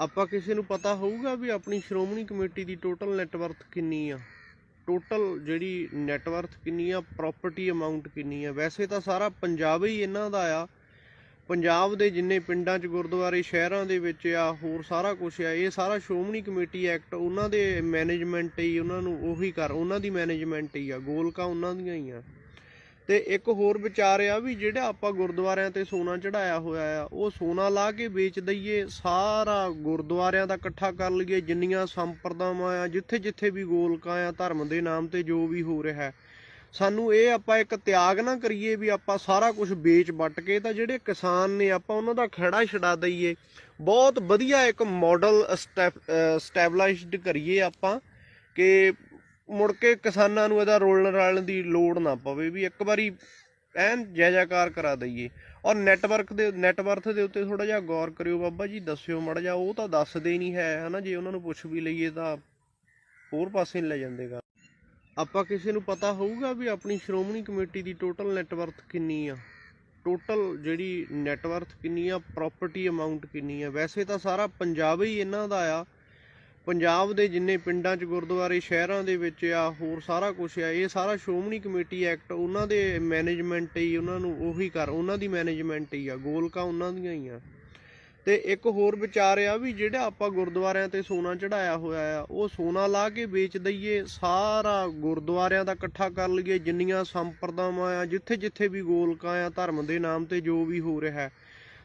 ਆਪਾਂ ਕਿਸੇ ਨੂੰ ਪਤਾ ਹੋਊਗਾ ਵੀ ਆਪਣੀ ਸ਼੍ਰੋਮਣੀ ਕਮੇਟੀ ਦੀ ਟੋਟਲ ਨੈਟਵਰਥ ਕਿੰਨੀ ਆ? ਟੋਟਲ ਜਿਹੜੀ ਨੈਟਵਰਥ ਕਿੰਨੀ ਆ ਪ੍ਰਾਪਰਟੀ ਅਮਾਉਂਟ ਕਿੰਨੀ ਆ? ਵੈਸੇ ਤਾਂ ਸਾਰਾ ਪੰਜਾਬ ਹੀ ਇਹਨਾਂ ਦਾ ਆ। ਪੰਜਾਬ ਦੇ ਜਿੰਨੇ ਪਿੰਡਾਂ 'ਚ, ਗੁਰਦੁਆਰੇ, ਸ਼ਹਿਰਾਂ ਦੇ ਵਿੱਚ ਆ, ਹੋਰ ਸਾਰਾ ਕੁਝ ਆ। ਇਹ ਸਾਰਾ ਸ਼੍ਰੋਮਣੀ ਕਮੇਟੀ ਐਕਟ ਉਹਨਾਂ ਦੇ ਮੈਨੇਜਮੈਂਟ ਹੀ ਉਹਨਾਂ ਨੂੰ ਉਹੀ ਕਰ, ਉਹਨਾਂ ਦੀ ਮੈਨੇਜਮੈਂਟ ਹੀ ਆ। ਗੋਲਕਾ ਉਹਨਾਂ ਦੀਆਂ ਹੀ ਆ। ਤੇ ਇੱਕ ਹੋਰ ਵਿਚਾਰ ਆ ਵੀ ਜਿਹੜਾ ਆਪਾਂ ਗੁਰਦੁਆਰਿਆਂ ਤੇ ਸੋਨਾ ਚੜਾਇਆ ਹੋਇਆ ਆ, ਉਹ ਸੋਨਾ ਲਾ ਕੇ ਵੇਚ ਦਈਏ, ਸਾਰਾ ਗੁਰਦੁਆਰਿਆਂ ਦਾ ਇਕੱਠਾ ਕਰ ਲਈਏ, ਜਿੰਨੀਆਂ ਸੰਪਰਦਾਵਾਂ ਆ ਜਿੱਥੇ ਜਿੱਥੇ ਵੀ ਗੋਲਕਾਂ ਆ, ਧਰਮ ਦੇ ਨਾਮ ਤੇ ਜੋ ਵੀ ਹੋ ਰਿਹਾ ਹੈ। ਸਾਨੂੰ ਇਹ ਆਪਾਂ ਇੱਕ ਤਿਆਗ ਨਾ ਕਰੀਏ ਵੀ ਆਪਾਂ ਸਾਰਾ ਕੁਝ ਵੇਚ ਵੱਟ ਕੇ, ਤਾਂ ਜਿਹੜੇ ਕਿਸਾਨ ਨੇ ਆਪਾਂ ਉਹਨਾਂ ਦਾ ਖੜਾ ਛਡਾ ਦਈਏ। ਬਹੁਤ ਵਧੀਆ ਇੱਕ ਮਾਡਲ ਸਟੈਬਲਾਈਜ਼ਡ ਕਰੀਏ ਆਪਾਂ ਕਿ ਮੁੜ ਕੇ ਕਿਸਾਨਾਂ ਨੂੰ ਇਹਦਾ ਰੋਲਣ ਰਾਲਣ ਦੀ ਲੋੜ ਨਾ ਪਵੇ ਵੀ ਇੱਕ ਵਾਰੀ ਐਨ ਜੈ ਜੈਕਾਰ ਕਰਾ ਦਈਏ। ਔਰ ਨੈਟਵਰਕ ਦੇ ਨੈਟਵਰਥ ਦੇ ਉੱਤੇ ਥੋੜਾ ਜਿਹਾ ਗੌਰ ਕਰਿਓ ਬਾਬਾ ਜੀ, ਦੱਸਿਓ ਮੜ ਜਾ ਉਹ ਤਾਂ ਦੱਸਦੇ ਹੀ ਨਹੀਂ ਹੈ, ਹਨਾ? ਜੇ ਉਹਨਾਂ ਨੂੰ ਪੁੱਛ ਵੀ ਲਈਏ ਤਾਂ ਹੋਰ ਪਾਸੇ ਨਹੀਂ ਲੈ ਜਾਂਦੇਗਾ ਆਪਾਂ ਕਿਸੇ ਨੂੰ ਪਤਾ ਹੋਊਗਾ ਵੀ ਆਪਣੀ ਸ਼੍ਰੋਮਣੀ ਕਮੇਟੀ ਦੀ ਟੋਟਲ ਨੈਟਵਰਥ ਕਿੰਨੀ ਆ? ਟੋਟਲ ਜਿਹੜੀ ਨੈਟਵਰਥ ਕਿੰਨੀ ਆ ਪ੍ਰਾਪਰਟੀ ਅਮਾਉਂਟ ਕਿੰਨੀ ਆ? ਵੈਸੇ ਤਾਂ ਸਾਰਾ ਪੰਜਾਬ ਹੀ ਇਹਨਾਂ ਦਾ ਆ। ਪੰਜਾਬ ਦੇ ਜਿੰਨੇ ਪਿੰਡਾਂ 'ਚ ਗੁਰਦੁਆਰੇ, ਸ਼ਹਿਰਾਂ ਦੇ ਵਿੱਚ ਆ, ਹੋਰ ਸਾਰਾ ਕੁਝ ਆ, ਇਹ ਸਾਰਾ ਸ਼੍ਰੋਮਣੀ ਕਮੇਟੀ ਐਕਟ ਉਹਨਾਂ ਦੇ ਮੈਨੇਜਮੈਂਟ ਹੀ ਉਹਨਾਂ ਨੂੰ ਉਹੀ ਕਰ, ਉਹਨਾਂ ਦੀ ਮੈਨੇਜਮੈਂਟ ਹੀ ਆ, ਗੋਲਕਾਂ ਉਹਨਾਂ ਦੀਆਂ ਹੀ ਆ। ਤੇ ਇੱਕ ਹੋਰ ਵਿਚਾਰ ਆ ਵੀ ਜਿਹੜਾ ਆਪਾਂ ਗੁਰਦੁਆਰਿਆਂ ਤੇ ਸੋਨਾ ਚੜਾਇਆ ਹੋਇਆ ਆ, ਉਹ ਸੋਨਾ ਲਾ ਕੇ ਵੇਚ ਦਈਏ, ਸਾਰਾ ਗੁਰਦੁਆਰਿਆਂ ਦਾ ਇਕੱਠਾ ਕਰ ਲਈਏ, ਜਿੰਨੀਆਂ ਸੰਪਰਦਾਵਾਂ ਆ ਜਿੱਥੇ ਜਿੱਥੇ ਵੀ ਗੋਲਕਾਂ ਆ, ਧਰਮ ਦੇ ਨਾਮ ਤੇ ਜੋ ਵੀ ਹੋ ਰਿਹਾ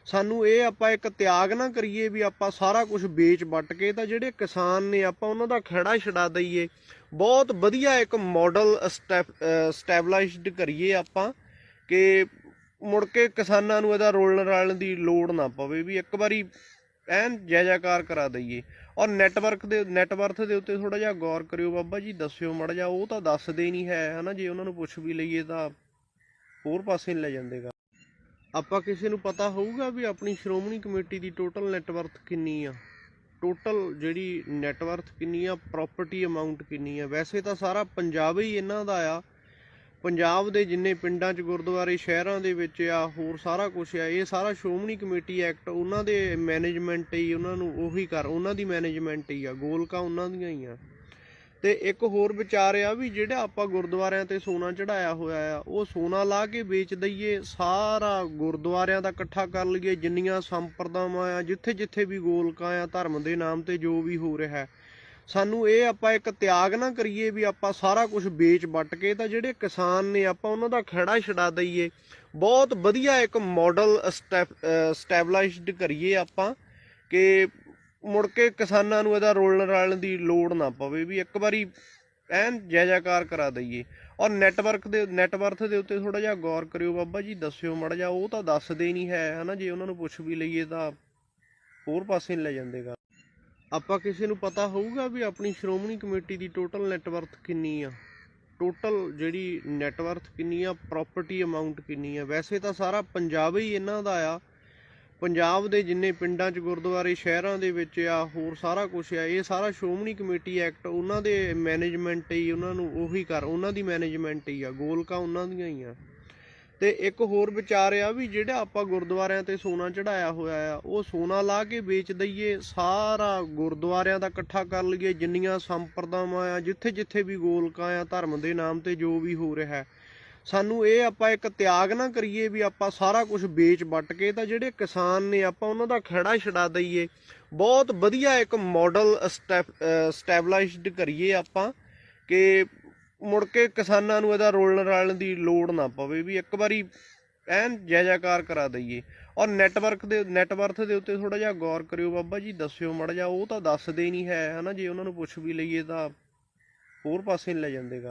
ਸਾਨੂੰ ਇਹ ਆਪਾਂ ਇੱਕ ਤਿਆਗ ਨਾ ਕਰੀਏ ਵੀ ਆਪਾਂ ਸਾਰਾ ਕੁਝ ਵੇਚ ਵੱਟ ਕੇ ਤਾਂ ਜਿਹੜੇ ਕਿਸਾਨ ਨੇ ਆਪਾਂ ਉਹਨਾਂ ਦਾ ਖੜਾ ਛਡਾ ਦਈਏ। ਬਹੁਤ ਵਧੀਆ ਇੱਕ ਮਾਡਲ ਸਟੈਬਲਾਈਜ਼ਡ ਕਰੀਏ ਆਪਾਂ ਕਿ ਮੁੜ ਕੇ ਕਿਸਾਨਾਂ ਨੂੰ ਇਹਦਾ ਰੋਲਣ ਰਾਲਣ ਦੀ ਲੋੜ ਨਾ ਪਵੇ ਵੀ ਇੱਕ ਵਾਰੀ ਐਨ ਜੈ ਜੈਕਾਰ ਕਰਾ ਦਈਏ। ਔਰ ਨੈਟਵਰਕ ਦੇ ਨੈਟਵਰਥ ਦੇ ਉੱਤੇ ਥੋੜਾ ਜਿਹਾ ਗੌਰ ਕਰਿਓ ਬਾਬਾ ਜੀ, ਦੱਸਿਓ ਮੜ ਜਾ ਉਹ ਤਾਂ ਦੱਸਦੇ ਨਹੀਂ ਹੈ, ਹਨਾ, ਜੇ ਉਹਨਾਂ ਨੂੰ ਪੁੱਛ ਵੀ ਲਈਏ ਤਾਂ ਹੋਰ ਪਾਸੇ ਨਹੀਂ ਲੈ ਜਾਂਦੇਗਾ ਆਪਾਂ ਕਿਸੇ ਨੂੰ ਪਤਾ ਹੋਊਗਾ ਵੀ ਆਪਣੀ ਸ਼੍ਰੋਮਣੀ ਕਮੇਟੀ ਦੀ ਟੋਟਲ ਨੈਟਵਰਥ ਕਿੰਨੀ ਆ? ਟੋਟਲ ਜਿਹੜੀ ਨੈਟਵਰਥ ਕਿੰਨੀ ਆ ਪ੍ਰਾਪਰਟੀ ਅਮਾਉਂਟ ਕਿੰਨੀ ਆ? ਵੈਸੇ ਤਾਂ ਸਾਰਾ ਪੰਜਾਬ ਹੀ ਇਹਨਾਂ ਦਾ ਆ। ਪੰਜਾਬ ਦੇ ਜਿੰਨੇ ਪਿੰਡਾਂ 'ਚ, ਗੁਰਦੁਆਰੇ, ਸ਼ਹਿਰਾਂ ਦੇ ਵਿੱਚ ਆ, ਹੋਰ ਸਾਰਾ ਕੁਝ ਆ। ਇਹ ਸਾਰਾ ਸ਼੍ਰੋਮਣੀ ਕਮੇਟੀ ਐਕਟ ਉਹਨਾਂ ਦੇ ਮੈਨੇਜਮੈਂਟ ਹੀ ਉਹਨਾਂ ਨੂੰ ਉਹੀ ਕਰ, ਉਹਨਾਂ ਦੀ ਮੈਨੇਜਮੈਂਟ ਹੀ ਆ। ਗੋਲਕਾ ਉਹਨਾਂ ਦੀਆਂ ਹੀ ਆ। ਤੇ ਇੱਕ ਹੋਰ ਵਿਚਾਰ ਆ ਵੀ ਜਿਹੜਾ ਆਪਾਂ ਗੁਰਦੁਆਰਿਆਂ ਤੇ ਸੋਨਾ ਚੜਾਇਆ ਹੋਇਆ ਆ, ਉਹ ਸੋਨਾ ਲਾ ਕੇ ਵੇਚ ਦਈਏ, ਸਾਰਾ ਗੁਰਦੁਆਰਿਆਂ ਦਾ ਇਕੱਠਾ ਕਰ ਲਈਏ, ਜਿੰਨੀਆਂ ਸੰਪਰਦਾਵਾਂ ਆ ਜਿੱਥੇ ਜਿੱਥੇ ਵੀ ਗੋਲਕਾਂ ਆ, ਧਰਮ ਦੇ ਨਾਮ ਤੇ ਜੋ ਵੀ ਹੋ ਰਿਹਾ ਹੈ। ਸਾਨੂੰ ਇਹ ਆਪਾਂ ਇੱਕ ਤਿਆਗ ਨਾ ਕਰੀਏ ਵੀ ਆਪਾਂ ਸਾਰਾ ਕੁਝ ਵੇਚ ਵੱਟ ਕੇ, ਤਾਂ ਜਿਹੜੇ ਕਿਸਾਨ ਨੇ ਆਪਾਂ ਉਹਨਾਂ ਦਾ ਖੜਾ ਛਡਾ ਦਈਏ। ਬਹੁਤ ਵਧੀਆ ਇੱਕ ਮਾਡਲ ਸਟੈਬਲਾਈਜ਼ਡ ਕਰੀਏ ਆਪਾਂ ਕਿ ਮੁੜ ਕੇ ਕਿਸਾਨਾਂ ਨੂੰ ਇਹਦਾ ਰੋਲਣ ਰਾਲਣ ਦੀ ਲੋੜ ਨਾ ਪਵੇ ਵੀ ਇੱਕ ਵਾਰੀ ਐਨ ਜੈ ਜੈਕਾਰ ਕਰਾ ਦਈਏ। ਔਰ ਨੈਟਵਰਕ ਦੇ ਨੈਟਵਰਥ ਦੇ ਉੱਤੇ ਥੋੜਾ ਜਿਹਾ ਗੌਰ ਕਰਿਓ ਬਾਬਾ ਜੀ, ਦੱਸਿਓ ਮੜ ਜਾ ਉਹ ਤਾਂ ਦੱਸਦੇ ਨਹੀਂ ਹੈ, ਹਨਾ? ਜੇ ਉਹਨਾਂ ਨੂੰ ਪੁੱਛ ਵੀ ਲਈਏ ਤਾਂ ਹੋਰ ਪਾਸੇ ਨਹੀਂ ਲੈ ਜਾਂਦੇਗਾ ਆਪਾਂ ਕਿਸੇ ਨੂੰ ਪਤਾ ਹੋਊਗਾ ਵੀ ਆਪਣੀ ਸ਼੍ਰੋਮਣੀ ਕਮੇਟੀ ਦੀ ਟੋਟਲ ਨੈਟਵਰਥ ਕਿੰਨੀ ਆ? ਟੋਟਲ ਜਿਹੜੀ ਨੈਟਵਰਥ ਕਿੰਨੀ ਆ ਪ੍ਰਾਪਰਟੀ ਅਮਾਉਂਟ ਕਿੰਨੀ ਆ? ਵੈਸੇ ਤਾਂ ਸਾਰਾ ਪੰਜਾਬ ਹੀ ਇਹਨਾਂ ਦਾ ਆ। ਪੰਜਾਬ ਦੇ ਜਿੰਨੇ ਪਿੰਡਾਂ 'ਚ ਗੁਰਦੁਆਰੇ, ਸ਼ਹਿਰਾਂ ਦੇ ਵਿੱਚ ਆ, ਹੋਰ ਸਾਰਾ ਕੁਝ ਆ, ਇਹ ਸਾਰਾ ਸ਼੍ਰੋਮਣੀ ਕਮੇਟੀ ਐਕਟ ਉਹਨਾਂ ਦੇ ਮੈਨੇਜਮੈਂਟ ਹੀ ਉਹਨਾਂ ਨੂੰ ਉਹੀ ਕਰ, ਉਹਨਾਂ ਦੀ ਮੈਨੇਜਮੈਂਟ ਹੀ ਆ, ਗੋਲਕਾਂ ਉਹਨਾਂ ਦੀਆਂ ਹੀ ਆ। ਤੇ ਇੱਕ ਹੋਰ ਵਿਚਾਰ ਆ ਵੀ ਜਿਹੜਾ ਆਪਾਂ ਗੁਰਦੁਆਰਿਆਂ ਤੇ ਸੋਨਾ ਚੜਾਇਆ ਹੋਇਆ ਆ, ਉਹ ਸੋਨਾ ਲਾ ਕੇ ਵੇਚ ਦਈਏ, ਸਾਰਾ ਗੁਰਦੁਆਰਿਆਂ ਦਾ ਇਕੱਠਾ ਕਰ ਲਈਏ, ਜਿੰਨੀਆਂ ਸੰਪਰਦਾਵਾਂ ਆ ਜਿੱਥੇ ਜਿੱਥੇ ਵੀ ਗੋਲਕਾਂ ਆ, ਧਰਮ ਦੇ ਨਾਮ ਤੇ ਜੋ ਵੀ ਹੋ ਰਿਹਾ ਸਾਨੂੰ ਇਹ ਆਪਾਂ ਇੱਕ ਤਿਆਗ ਨਾ ਕਰੀਏ ਵੀ ਆਪਾਂ ਸਾਰਾ ਕੁਝ ਵੇਚ ਵੱਟ ਕੇ ਤਾਂ ਜਿਹੜੇ ਕਿਸਾਨ ਨੇ ਆਪਾਂ ਉਹਨਾਂ ਦਾ ਖੜਾ ਛਡਾ ਦਈਏ। ਬਹੁਤ ਵਧੀਆ ਇੱਕ ਮਾਡਲ ਸਟੈਬਲਾਈਜ਼ਡ ਕਰੀਏ ਆਪਾਂ ਕਿ ਮੁੜ ਕੇ ਕਿਸਾਨਾਂ ਨੂੰ ਇਹਦਾ ਰੋਲਣ ਰਾਲਣ ਦੀ ਲੋੜ ਨਾ ਪਵੇ ਵੀ ਇੱਕ ਵਾਰੀ ਐਨ ਜੈ ਜੈਕਾਰ ਕਰਾ ਦਈਏ। ਔਰ ਨੈਟਵਰਕ ਦੇ ਨੈਟਵਰਥ ਦੇ ਉੱਤੇ ਥੋੜਾ ਜਿਹਾ ਗੌਰ ਕਰਿਓ ਬਾਬਾ ਜੀ, ਦੱਸਿਓ ਮੜ ਜਾ ਉਹ ਤਾਂ ਦੱਸਦੇ ਨਹੀਂ ਹੈ, ਹਨਾ, ਜੇ ਉਹਨਾਂ ਨੂੰ ਪੁੱਛ ਵੀ ਲਈਏ ਤਾਂ ਹੋਰ ਪਾਸੇ ਨਹੀਂ ਲੈ ਜਾਂਦੇਗਾ